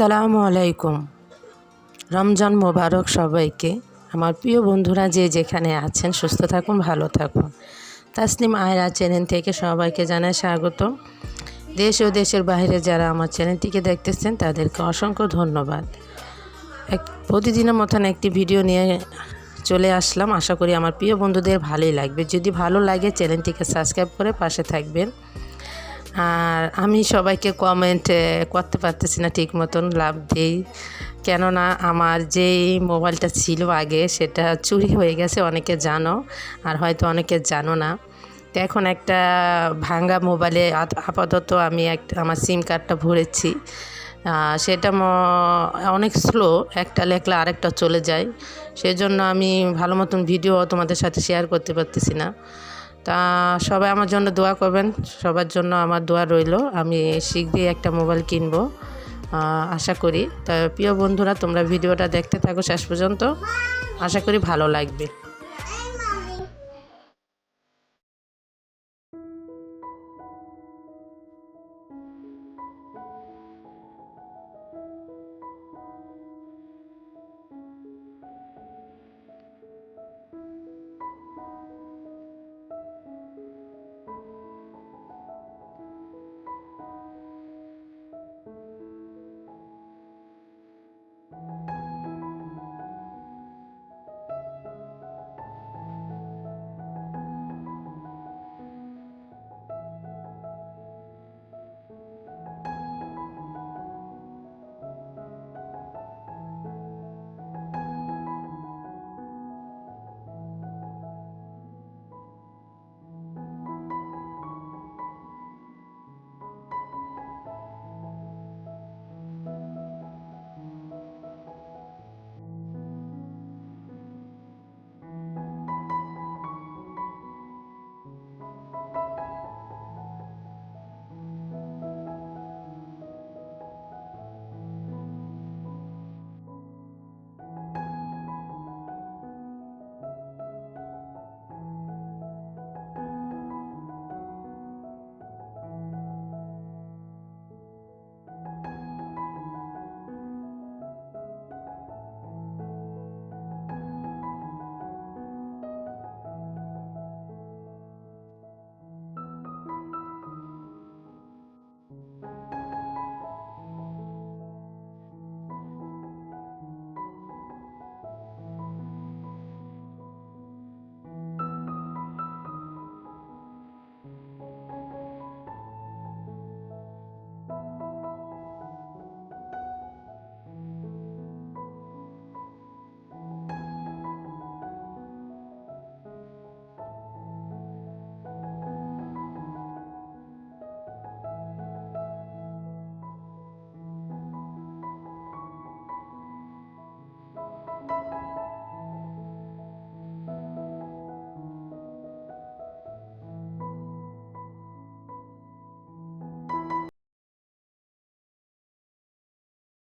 আসসালামু আলাইকুম। রমজান মোবারক সবাইকে। আমার প্রিয় বন্ধুরা যে যেখানে আছেন, সুস্থ থাকুন, ভালো থাকুন। তাসনিম আয়রা চ্যানেল থেকে সবাইকে জানাই স্বাগত দেশ ও দেশের বাইরে যারা আমার চ্যানেলটিকে দেখতেছেন, তাদেরকে অসংখ্য ধন্যবাদ। এক, প্রতিদিনের মতন একটি ভিডিও নিয়ে চলে আসলাম। আশা করি আমার প্রিয় বন্ধুদের ভালোই লাগবে। যদি ভালো লাগে, চ্যানেলটিকে সাবস্ক্রাইব করে পাশে থাকবেন। আর আমি সবাইকে কমেন্ট করতে পারতেছি না ঠিক মতন, লাভ দিই। কেননা আমার যেই মোবাইলটা ছিল আগে, সেটা চুরি হয়ে গেছে, অনেকে জানো, আর হয়তো অনেকে জানো না। এখন একটা ভাঙ্গা মোবাইলে আপাতত আমি একটা, আমার সিম কার্ডটা ভরেছি। সেটা অনেক স্লো একটা লেখলে আরেকটা চলে যায়। সেজন্য আমি ভালো মতন ভিডিও তোমাদের সাথে শেয়ার করতে পারতেছি না। তা সবাই আমার জন্য দোয়া করবেন। সবার জন্য আমার দোয়া রইল। আমি শীঘ্রই একটা মোবাইল কিনব আশা করি। তা প্রিয় বন্ধুরা, তোমরা ভিডিওটা দেখতে থাকো শেষ পর্যন্ত। আশা করি ভালো লাগবে।